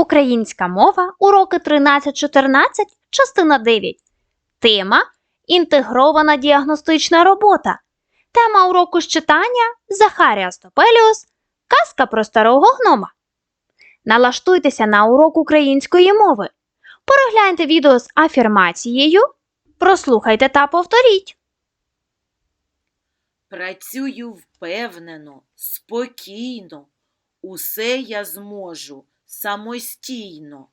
Українська мова, уроки 13-14, частина 9. Тема Інтегрована діагностична робота. Тема уроку з читання Захарія Стопеліус. Казка про старого гнома. Налаштуйтеся на урок української мови. Перегляньте відео з афірмацією. Прослухайте та повторіть. Працюю впевнено, спокійно. Усе я зможу самостійно.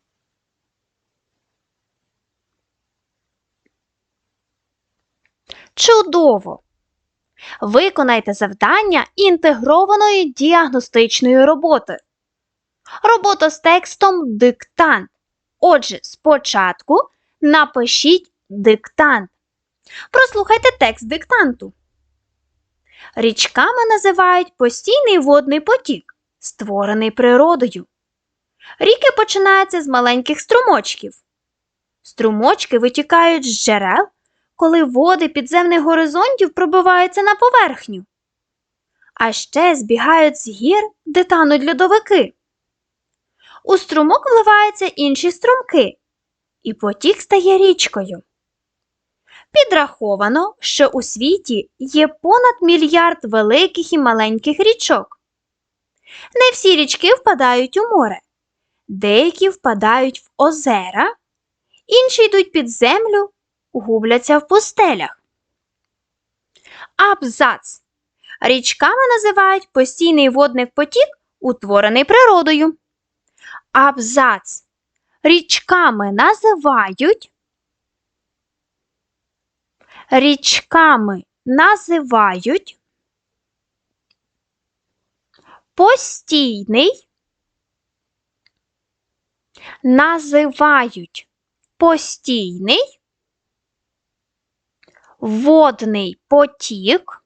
Чудово! Виконайте завдання інтегрованої діагностичної роботи. Робота з текстом диктант. Отже, спочатку напишіть диктант. Прослухайте текст диктанту. Річками називають постійний водний потік, створений природою. Ріки починаються з маленьких струмочків. Струмочки витікають з джерел коли води підземних горизонтів пробиваються на поверхню. А ще збігають з гір, де тануть льодовики. У струмок вливаються інші струмки, і потік стає річкою. Підраховано, що у світі є понад мільярд великих і маленьких річок. Не всі річки впадають у море, деякі впадають в озера, інші йдуть під землю губляться в пустелях. Абзац. Річками називають постійний водний потік, утворений природою. Абзац. Річками називають. Річками називають постійний називають постійний водний потік,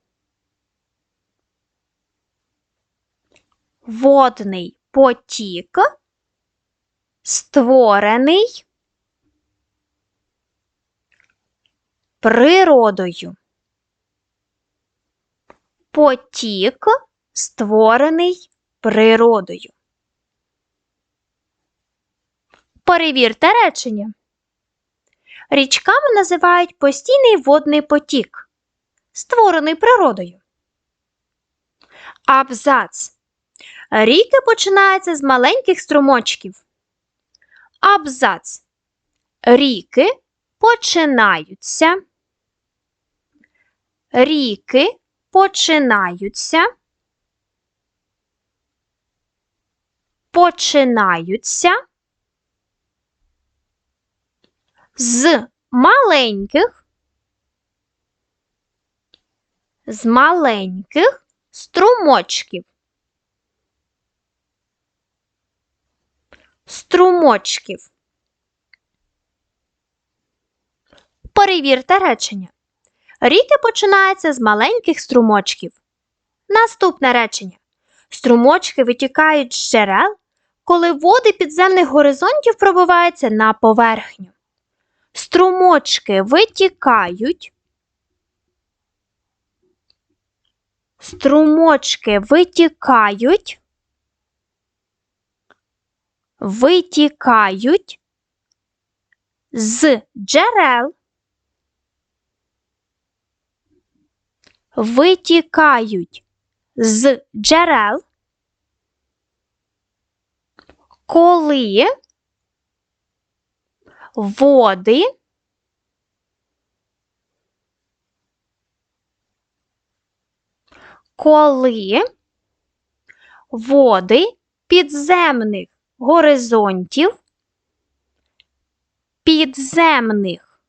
водний потік, створений природою. Потік, створений природою. Перевірте речення. Річками називають постійний водний потік, створений природою. Абзац. Ріки починаються з маленьких струмочків. Абзац. Ріки починаються. Ріки починаються. Починаються з маленьких, з маленьких струмочків. Струмочків. Перевірте речення. Ріки починаються з маленьких струмочків. Наступне речення. Струмочки витікають з джерел, коли води підземних горизонтів пробиваються на поверхню. Струмочки витікають. Струмочки витікають. Витікають з джерел. Витікають з джерел. Коли води. Коли води підземних горизонтів підземних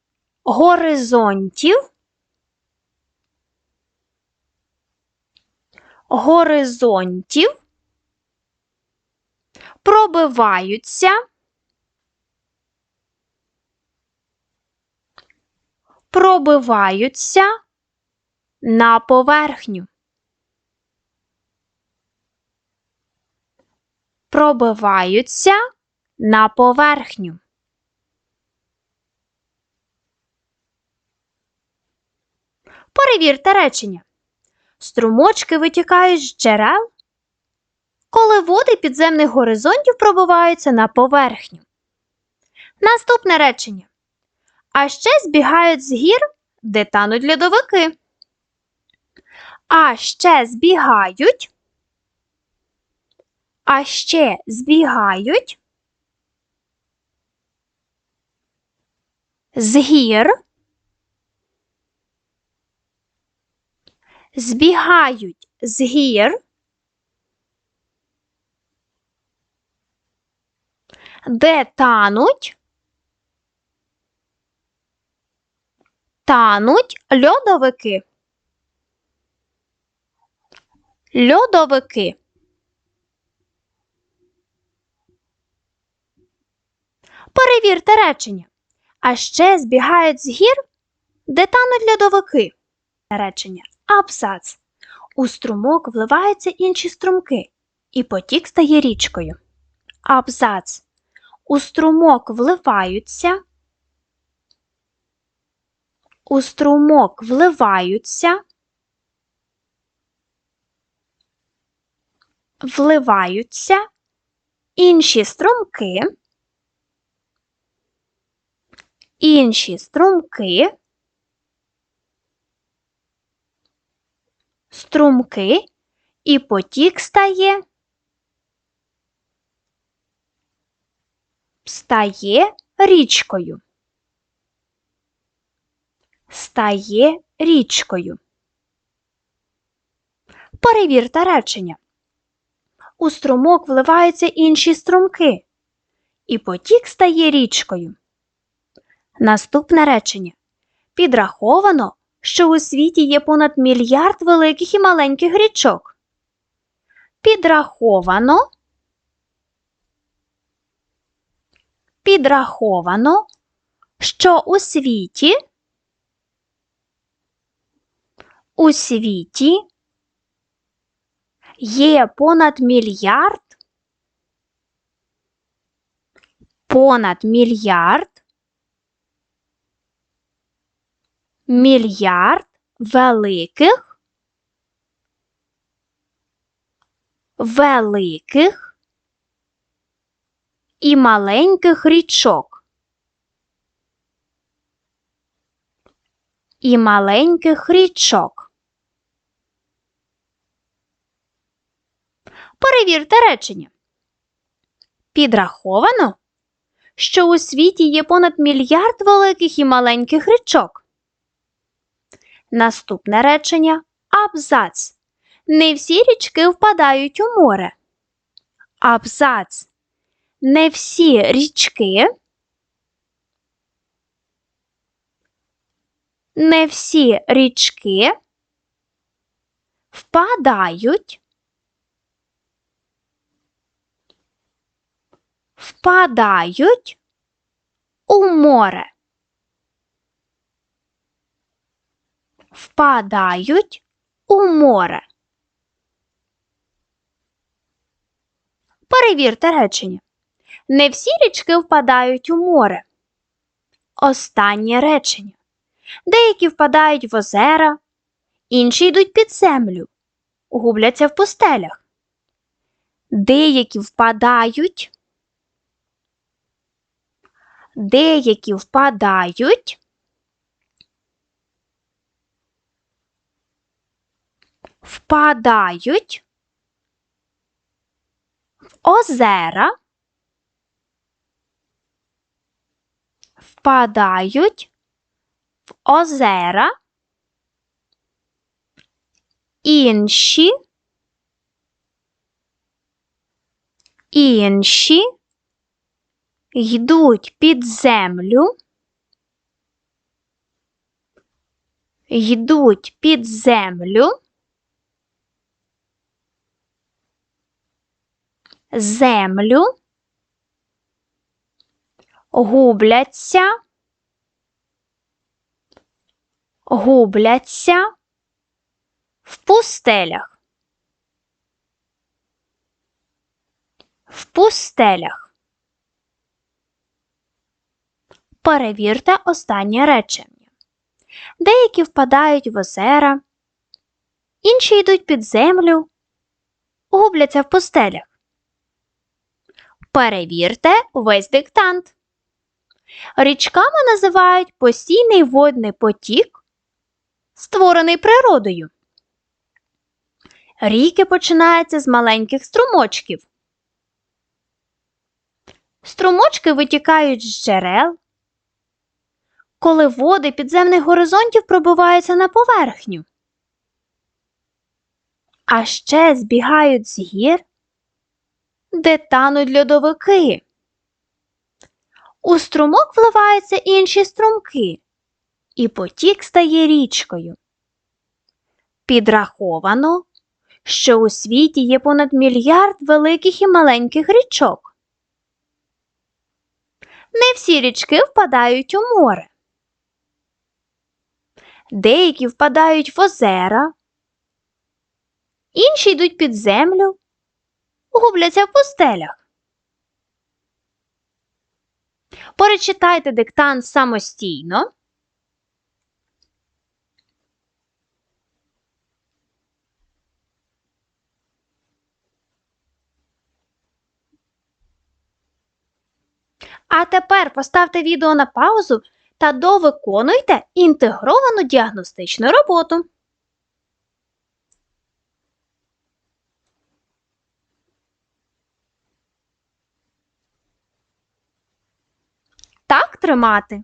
горизонтів горизонтів пробиваються пробиваються на поверхню. Пробиваються на поверхню. Перевірте речення. Струмочки витікають з джерел, коли води підземних горизонтів пробиваються на поверхню. Наступне речення. А ще збігають з гір, де тануть льодовики. А ще збігають. А ще збігають. З гір. Збігають з гір. Де тануть? Тануть льодовики. Льодовики. Перевірте речення. А ще збігають з гір, де тануть льодовики. Речення. Абзац. У струмок вливаються інші струмки, і потік стає річкою. Абзац. У струмок вливаються. У струмок вливаються. Вливаються інші струмки. Інші струмки. Струмки і потік стає стає річкою. Стає річкою. Перевірте речення. У струмок вливаються інші струмки, і потік стає річкою. Наступне речення. Підраховано, що у світі є понад мільярд великих і маленьких річок. Підраховано. Підраховано, що у світі у світі є понад мільярд понад мільярд мільярд великих великих і маленьких річок. І маленьких річок. Перевірте речення. Підраховано, що у світі є понад мільярд великих і маленьких річок. Наступне речення абзац. Не всі річки впадають у море. Абзац. Не всі річки. Не всі річки впадають. Впадають у море. Впадають у море. Перевірте речення. Не всі річки впадають у море. Останнє речення. Деякі впадають в озера, інші йдуть під землю, губляться в пустелях. Деякі впадають. Деякі впадають. Впадають в озера. Впадають в озера. Інші. Інші йдуть під землю. Йдуть під землю. Землю. Губляться. Губляться в пустелях. В пустелях. Перевірте останнє речення. Деякі впадають в озера, інші йдуть під землю, губляться в пустелях? Перевірте весь диктант. Річками називають постійний водний потік, створений природою. Ріки починаються з маленьких струмочків. Струмочки витікають з джерел, коли води підземних горизонтів пробиваються на поверхню. А ще збігають з гір, де тануть льодовики. У струмок вливаються інші струмки, і потік стає річкою. Підраховано, що у світі є понад мільярд великих і маленьких річок. Не всі річки впадають у море. Деякі впадають в озера, інші йдуть під землю, губляться в пустелях. Перечитайте диктант самостійно. А тепер поставте відео на паузу та довиконуйте інтегровану діагностичну роботу. Так тримати.